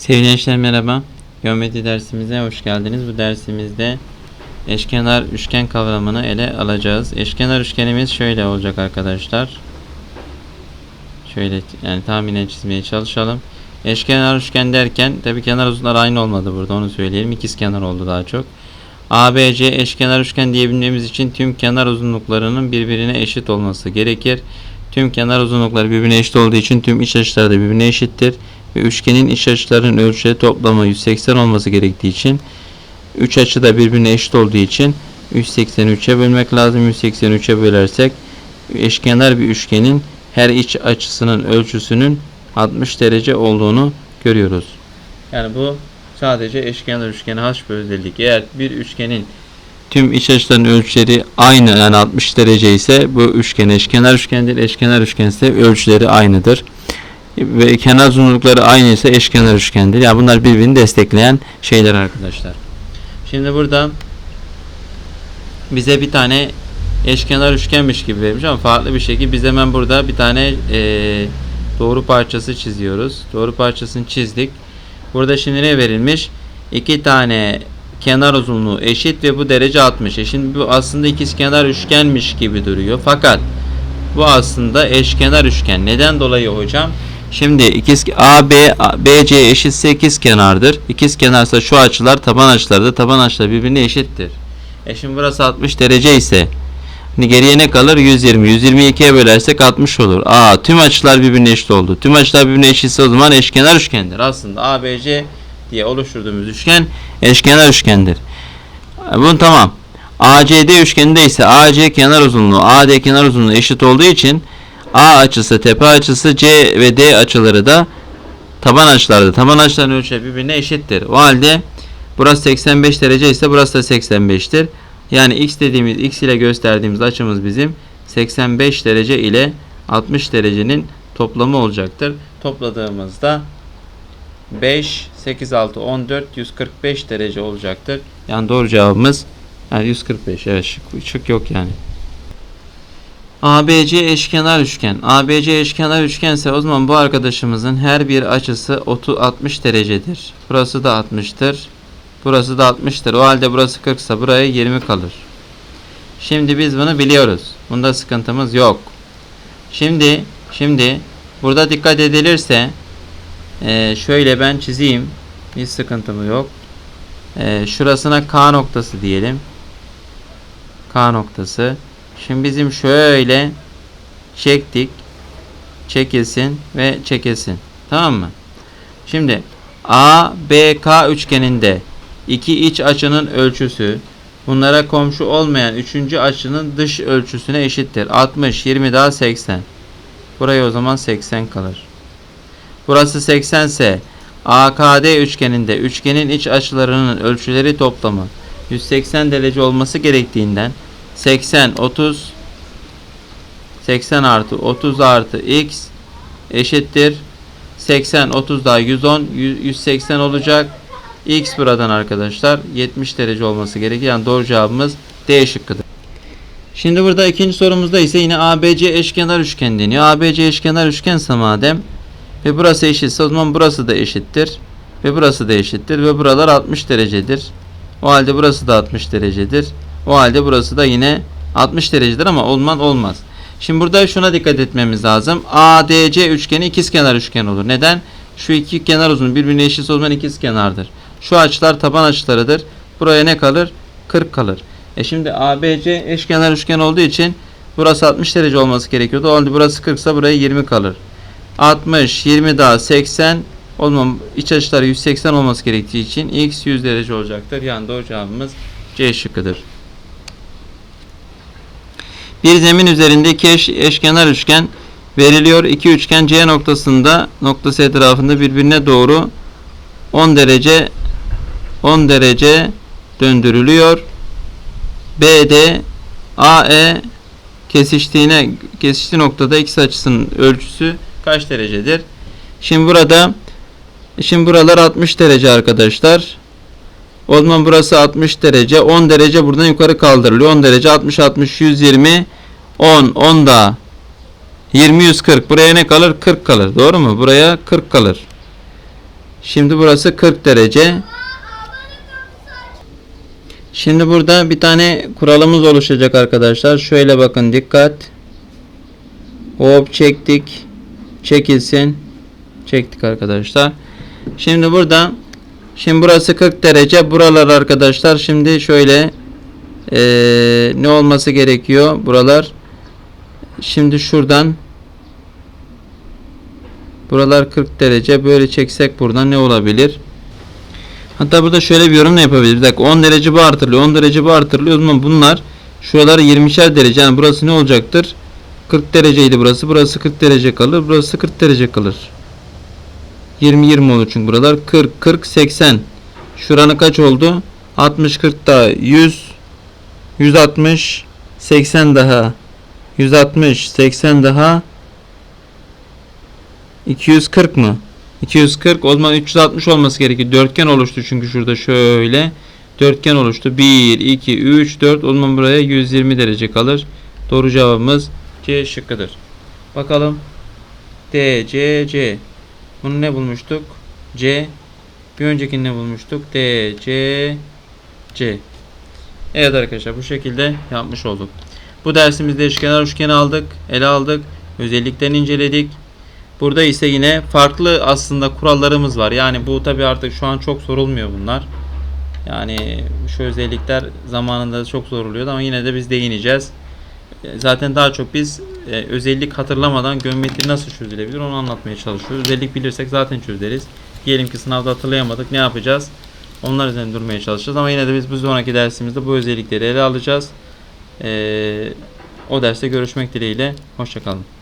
Sevgili gençler merhaba. Geometri dersimize hoş geldiniz. Bu dersimizde eşkenar üçgen kavramını ele alacağız. Eşkenar üçgenimiz şöyle olacak arkadaşlar. Şöyle yani tahminen çizmeye çalışalım. Eşkenar üçgen derken tabi kenar uzunları aynı olmadı burada onu söyleyelim. İkiz kenar oldu daha çok. ABC eşkenar üçgen diyebilmemiz için tüm kenar uzunluklarının birbirine eşit olması gerekir. Tüm kenar uzunlukları birbirine eşit olduğu için tüm iç açıları da birbirine eşittir. Ve üçgenin iç açılarının ölçüleri toplamı 180 olması gerektiği için 3 açı da birbirine eşit olduğu için 183'e bölmek lazım. 183'e bölersek eşkenar bir üçgenin her iç açısının ölçüsünün 60 derece olduğunu görüyoruz. Yani bu sadece eşkenar üçgene has bir özellik. Eğer bir üçgenin tüm iç açıların ölçüleri aynı yani 60 derece ise bu üçgen eşkenar üçgendir. Eşkenar üçgen ise ölçüleri aynıdır. Ve kenar uzunlukları aynı ise eşkenar üçgendir. Yani bunlar birbirini destekleyen şeyler arkadaşlar. Şimdi burada bize bir tane eşkenar üçgenmiş gibi vermiş ama farklı bir şekilde biz hemen burada bir tane eee, doğru parçası çiziyoruz. Doğru parçasını çizdik. Burada şimdi ne verilmiş? İki tane kenar uzunluğu eşit ve bu derece 60. E şimdi bu aslında ikizkenar üçgenmiş gibi duruyor. Fakat bu aslında eşkenar üçgen. Neden dolayı hocam? Şimdi ikiz AB BC eşitse ikizkenardır. İkizkenarsa şu açılar taban açıları da taban açıları birbirine eşittir. E şimdi burası 60 derece ise Şimdi geriye ne kalır? 120. 122'ye bölersek 60 olur. Aa tüm açılar birbirine eşit oldu. Tüm açılar birbirine eşitse o zaman eşkenar üçgendir. Aslında ABC diye oluşturduğumuz üçgen eşkenar üçgendir. Bunu tamam. ACD üçgeninde ise AC kenar uzunluğu AD kenar uzunluğu eşit olduğu için A açısı tepe açısı C ve D açıları da taban açılarda taban açıların ölçüleri birbirine eşittir. O halde burası 85 derece ise burası da 85'tir. Yani x dediğimiz x ile gösterdiğimiz açımız bizim 85 derece ile 60 derecenin toplamı olacaktır. Topladığımızda 5, 8, 6, 14, 145 derece olacaktır. Yani doğru cevabımız yani 145. Evet şık, şık yok yani. ABC eşkenar üçgen. ABC eşkenar üçgense o zaman bu arkadaşımızın her bir açısı 30 60 derecedir. Burası da 60'tır. Burası da 60'tır. O halde burası 40 ise buraya 20 kalır. Şimdi biz bunu biliyoruz. Bunda sıkıntımız yok. Şimdi şimdi burada dikkat edilirse eee, şöyle ben çizeyim. Hiç sıkıntımı yok. Eee, şurasına K noktası diyelim. K noktası. Şimdi bizim şöyle çektik. Çekilsin ve çekilsin. Tamam mı? Şimdi ABK üçgeninde iki iç açının ölçüsü bunlara komşu olmayan üçüncü açının dış ölçüsüne eşittir. 60, 20 daha 80. Buraya o zaman 80 kalır. Burası 80 ise AKD üçgeninde üçgenin iç açılarının ölçüleri toplamı 180 derece olması gerektiğinden 80 30 80 artı 30 artı x eşittir 80 30 daha 110 100 180 olacak x buradan arkadaşlar 70 derece olması gerekir yani doğru cevabımız D şıkkıdır. Şimdi burada ikinci sorumuzda ise yine ABC eşkenar üçgen deniyor. ABC eşkenar üçgense madem ve burası eşitse o zaman burası da eşittir. Ve burası da eşittir. Ve buralar 60 derecedir. O halde burası da 60 derecedir. O halde burası da yine 60 derecedir ama olman olmaz. Şimdi burada şuna dikkat etmemiz lazım. ADC üçgeni ikizkenar üçgen olur. Neden? Şu iki kenar uzun birbirine eşit o zaman ikizkenardır. Şu açılar taban açılarıdır. Buraya ne kalır? 40 kalır. E şimdi ABC eşkenar üçgen olduğu için burası 60 derece olması gerekiyordu. O halde burası 40 ise buraya 20 kalır. 60, 20 daha 80 olmam iç açıları 180 olması gerektiği için x 100 derece olacaktır. Yani doğru cevabımız C şıkkıdır. Bir zemin üzerindeki eş, eşkenar üçgen veriliyor. İki üçgen C noktasında noktası etrafında birbirine doğru 10 derece 10 derece döndürülüyor. BD AE kesiştiğine kesiştiği noktada x açısının ölçüsü kaç derecedir? Şimdi burada şimdi buralar 60 derece arkadaşlar. O zaman burası 60 derece. 10 derece buradan yukarı kaldırılıyor. 10 derece 60 60 120 10 10 da 20 140 buraya ne kalır? 40 kalır. Doğru mu? Buraya 40 kalır. Şimdi burası 40 derece. Şimdi burada bir tane kuralımız oluşacak arkadaşlar. Şöyle bakın dikkat. Hop çektik. Çekilsin. Çektik arkadaşlar. Şimdi burada şimdi burası 40 derece. Buralar arkadaşlar şimdi şöyle eee, ne olması gerekiyor? Buralar şimdi şuradan buralar 40 derece. Böyle çeksek buradan ne olabilir? Hatta burada şöyle bir yorum da yapabiliriz. Bir dakika 10 derece bu artırılıyor. 10 derece bu artırılıyor. O zaman bunlar şuralar 20'şer derece. Yani burası ne olacaktır? 40 dereceydi burası. Burası 40 derece kalır. Burası 40 derece kalır. 20 20 olur çünkü buralar 40 40 80. Şuranın kaç oldu? 60 40 daha 100 160 80 daha 160 80 daha 240 mı? 240 o zaman 360 olması gerekiyor. Dörtgen oluştu çünkü şurada şöyle. Dörtgen oluştu. 1, 2, 3, 4. O zaman buraya 120 derece kalır. Doğru cevabımız C şıkkıdır. Bakalım. D, C, C. Bunu ne bulmuştuk? C. Bir öncekini ne bulmuştuk? D, C, C. Evet arkadaşlar bu şekilde yapmış olduk. Bu dersimizde eşkenar üçgeni aldık, ele aldık, özelliklerini inceledik. Burada ise yine farklı aslında kurallarımız var. Yani bu tabi artık şu an çok sorulmuyor bunlar. Yani şu özellikler zamanında çok soruluyordu ama yine de biz değineceğiz. E, Zaten daha çok biz e, özellik hatırlamadan geometri nasıl çözülebilir onu anlatmaya çalışıyoruz. Özellik bilirsek zaten çözeriz. Diyelim ki sınavda hatırlayamadık ne yapacağız? Onlar üzerinde durmaya çalışacağız ama yine de biz bu sonraki dersimizde bu özellikleri ele alacağız. E, o derste görüşmek dileğiyle. Hoşçakalın.